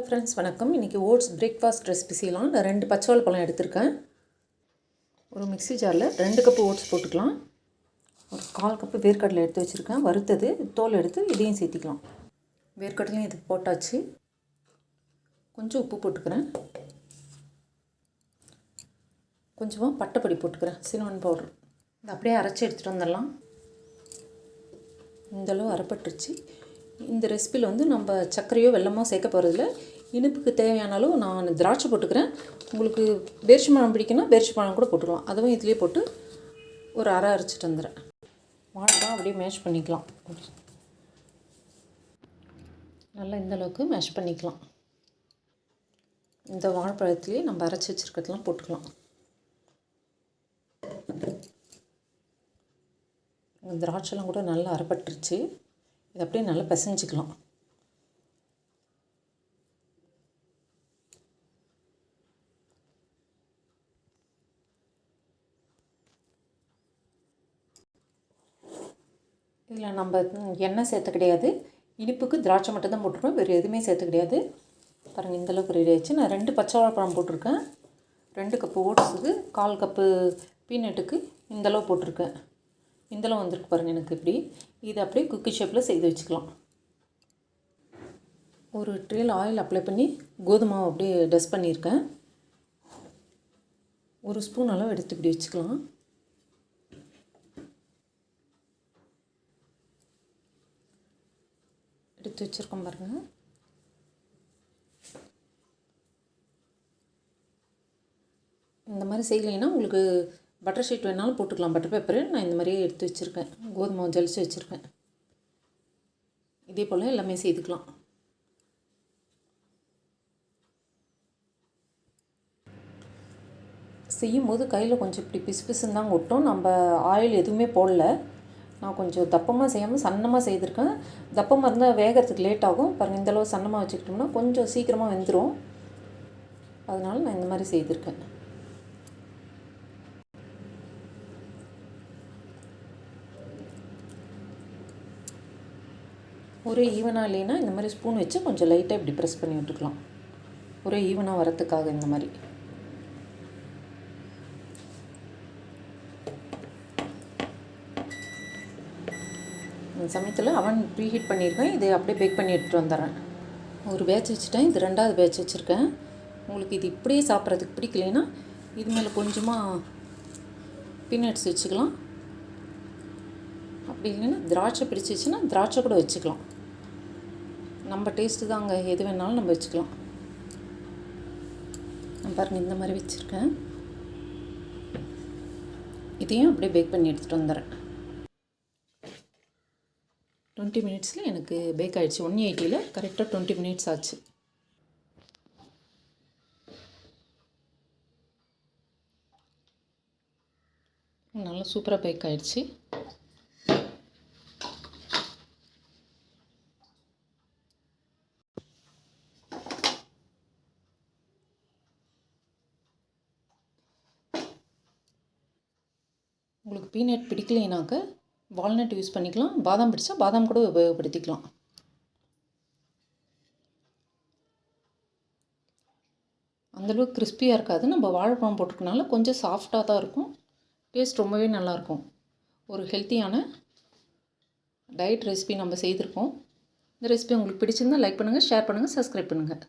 Hello friends வணக்கம். இன்றைக்கி oats breakfast recipe செய்யலாம் நான் ரெண்டு பச்சை பழம் எடுத்திருக்கேன். ஒரு மிக்சி ஜாரில் ரெண்டு கப்பு ஓட்ஸ் போட்டுக்கலாம். ஒரு கால் கப்பு வேர்க்கடலை எடுத்து வச்சுருக்கேன். வறுத்தது தோல் எடுத்து இதையும் சேர்த்திக்கலாம். வேர்க்கடலையும் இது போட்டாச்சு. கொஞ்சம் உப்பு போட்டுக்கிறேன். கொஞ்சமாக பட்டைப்பொடி போட்டுக்கிறேன். Cinnamon powder. இந்த அப்படியே அரைச்சி எடுத்துகிட்டு வந்துடலாம். இந்தளவு அரைப்பட்டுருச்சு. இந்த ரெசிப்பியில் வந்து நம்ம சர்க்கரையோ வெல்லமோ சேர்க்க போகிறதில்ல இனிப்புக்கு தேவையான அளவு நான் திராட்சை போட்டுக்கிறேன். உங்களுக்கு பேரிச்சி பழம் பிடிக்குன்னா பேரிச்சி பழம் கூட போட்டுக்கலாம். அதுவும் இதுலேயே போட்டு ஒரு அரை அரைச்சிட்டு வந்துடுறேன். வாழைப்பழம் அப்படியே மேஷ் பண்ணிக்கலாம். நல்லா இந்த அளவுக்கு மேஷ் பண்ணிக்கலாம். இந்த வாழைப்பழத்துலேயே நம்ம அரைச்சி வச்சுருக்கிறதுலாம் போட்டுக்கலாம். திராட்சைலாம் கூட நல்லா அரைப்பட்டுருச்சு. இதை அப்படியே நல்லா பிசைஞ்சிக்கலாம். இதில் நம்ம எண்ணெய் சேர்த்த கிடையாது. இனிப்புக்கு திராட்சை மட்டும் தான் போட்டிருக்கோம். வேறு எதுவுமே சேர்த்த கிடையாது. பாருங்கள் இந்தளவுக்கு ரெடி ஆயிடுச்சு. நான் ரெண்டு பச்சை வாழைப்பழம் போட்டிருக்கேன். ரெண்டு கப்பு ஓட்ஸுக்கு கால் கப்பு பீனட்டுக்கு இந்தளவு போட்டிருக்கேன். இந்தளவு வந்திருக்கு பாருங்கள் எனக்கு இப்படி. இதை அப்படியே குக்கி ஷேப்பில் செய்து வச்சுக்கலாம். ஒரு ட்ரேயில் ஆயில் அப்ளை பண்ணி கோதுமை அப்படியே டஸ்ட் பண்ணியிருக்கேன். ஒரு ஸ்பூன் அளவு எடுத்து இப்படி வச்சுக்கலாம். எடுத்து வச்சுருக்கோம் பாருங்கள் இந்த மாதிரி செய்யலைன்னா உங்களுக்கு பட்டர் ஷீட் வேணாலும் போட்டுக்கலாம். பட்டர் பேப்பரு நான் இந்த மாதிரியே எடுத்து வச்சுருக்கேன். கோதுமை ஜலிச்சு வச்சுருக்கேன். இதே போல் எல்லாமே செய்துக்கலாம். செய்யும் போது கையில் கொஞ்சம் இப்படி பிசு பிசுன்னு தான் ஒட்டும் நம்ம ஆயில் எதுவுமே போடல. நான் கொஞ்சம் தப்பமாக செய்யாமல் சன்னமாக செய்திருக்கேன். தப்பமாக இருந்தால் வேகிறதுக்கு லேட் ஆகும். பாருங்கள் இந்தளவு சன்னமாக வச்சுக்கிட்டோம்னா கொஞ்சம் சீக்கிரமாக வெந்துடும் அதனால் நான் இந்த மாதிரி செய்திருக்கேன். ஒரே ஈவனாக இல்லைன்னா இந்த மாதிரி ஸ்பூன் வச்சு கொஞ்சம் லைட்டாக இப்படி ப்ரெஸ் பண்ணி விட்டுக்கலாம். ஒரே ஈவனாக வரத்துக்காக இந்த மாதிரி. இந்த சமயத்தில் அவன் ப்ரீஹீட் பண்ணியிருக்கேன் இதை அப்படியே பேக் பண்ணி எடுத்துகிட்டு வந்துடுறேன். ஒரு பேட்ச் வச்சுட்டேன். இது ரெண்டாவது பேட்ச் வச்சுருக்கேன். உங்களுக்கு இது இப்படியே சாப்பிட்றதுக்கு பிடிக்கலைன்னா இது மேலே கொஞ்சமாக பீனட்ஸ் வச்சுக்கலாம். அப்படி இல்லைன்னா திராட்சை பிடிச்சிச்சுன்னா திராட்சை கூட வச்சுக்கலாம். நம்ம டேஸ்ட்டு தாங்க. எது வேணாலும் நம்ம வச்சுக்கலாம். நான் பாருங்கள் இந்த மாதிரி வச்சுருக்கேன். இதையும் அப்படியே பேக் பண்ணி எடுத்துகிட்டு வந்துடுறேன். டுவெண்ட்டி மினிட்ஸில் எனக்கு பேக் ஆகிடுச்சு ஒன் எயிட்டியில் கரெக்டாக டுவெண்ட்டி மினிட்ஸ் ஆச்சு. நல்லா சூப்பராக பேக் ஆகிடுச்சு உங்களுக்கு பீனட் பிடிக்கலைனாக்க வால்நட் யூஸ் பண்ணிக்கலாம். பாதாம் பிடிச்சா பாதாம் கூட உபயோகப்படுத்திக்கலாம். அந்தளவுக்கு கிறிஸ்பியாக இருக்காது. நம்ம வாழைப்பழம் போட்டிருக்கனால கொஞ்சம் சாஃப்டாக தான் இருக்கும். டேஸ்ட் ரொம்பவே நல்லாயிருக்கும் ஒரு ஹெல்த்தியான டயட் ரெசிபி நம்ம செய்திருக்கோம். இந்த ரெசிபி உங்களுக்கு பிடிச்சிருந்தால் லைக் பண்ணுங்கள் ஷேர் பண்ணுங்கள் சப்ஸ்கிரைப் பண்ணுங்கள்